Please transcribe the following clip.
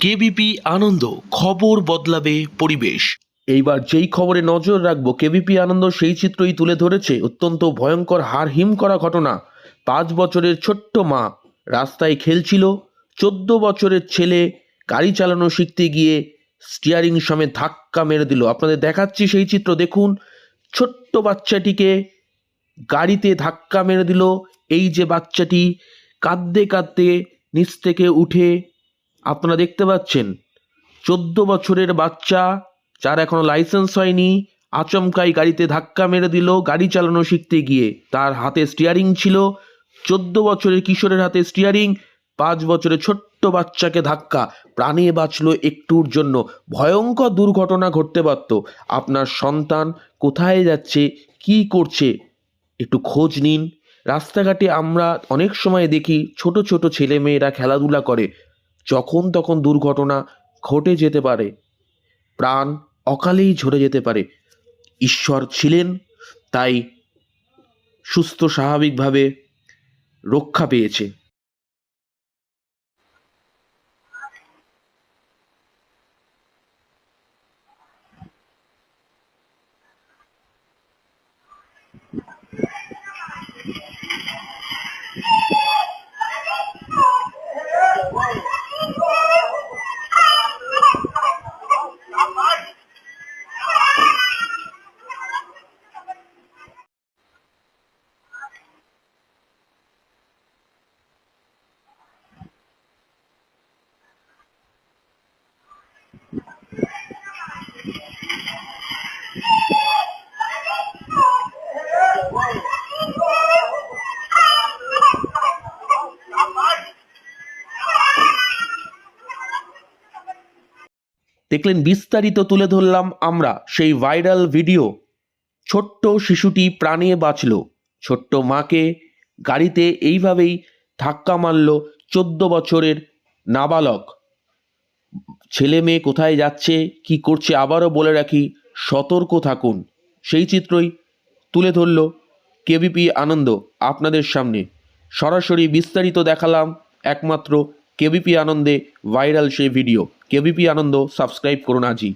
KBP আনন্দ খবর বদলাবে পরিবেশ। এইবার যেই খবরে নজর রাখব, কেবিপি আনন্দ সেই চিত্রই তুলে ধরেছে অত্যন্ত ভয়ঙ্কর হার হিম করা ঘটনা। পাঁচ বছরের ছোট্ট মা রাস্তায় খেলছিল, চোদ্দ বছরের ছেলে গাড়ি চালানো শিখতে গিয়ে স্টিয়ারিং সমেত ধাক্কা মেরে দিল। আপনাদের দেখাচ্ছি সেই চিত্র, দেখুন। ছোট্ট বাচ্চাটিকে গাড়িতে ধাক্কা মেরে দিল। এই যে বাচ্চাটি কাঁদতে কাঁদতে নিচ থেকে উঠে আপনারা দেখতে পাচ্ছেন, চোদ্দ বছরের বাচ্চা, যার এখনও লাইসেন্স হয়নি, আচমকাই গাড়িতে ধাক্কা মেরে দিল, গাড়ি চালানো শিখতে গিয়ে। তার হাতে স্টিয়ারিং ছিল, চোদ্দ বছরের কিশোরের হাতে স্টিয়ারিং পাঁচ বছরের ছোট্ট বাচ্চাকে ধাক্কা। প্রাণে বাঁচলো একটুর জন্য। ভয়ঙ্কর দুর্ঘটনা ঘটতে পারত। আপনার সন্তান কোথায় যাচ্ছে, কি করছে, একটু খোঁজ নিন। রাস্তাঘাটে আমরা অনেক সময় দেখি, ছোট ছোট ছেলে মেয়েরা খেলাধুলা করে। যখন তখন দুর্ঘটনা ঘটে যেতে পারে। প্রাণ অকালেই ঝরে যেতে পারে। ঈশ্বর ছিলেন, তাই সুস্থ স্বাভাবিকভাবে রক্ষা পেয়েছে। দেখলেন বিস্তারিত তুলে ধরলাম আমরা সেই ভাইরাল ভিডিও। ছোট্ট শিশুটি প্রাণে বাঁচল। ছোট্ট মাকে গাড়িতে এইভাবেই ধাক্কা মারল চোদ্দ বছরের নাবালক। ছেলে মেয়ে কোথায় যাচ্ছে, কি করছে আবারও বলে রাখি, সতর্ক থাকুন। সেই চিত্রই তুলে ধরল কেবিপি আনন্দ আপনাদের সামনে। সরাসরি বিস্তারিত দেখালাম একমাত্র কেবিপি আনন্দে ভাইরাল সেই ভিডিও। কেবিপি আনন্দ সাবস্ক্রাইব করুন আজই।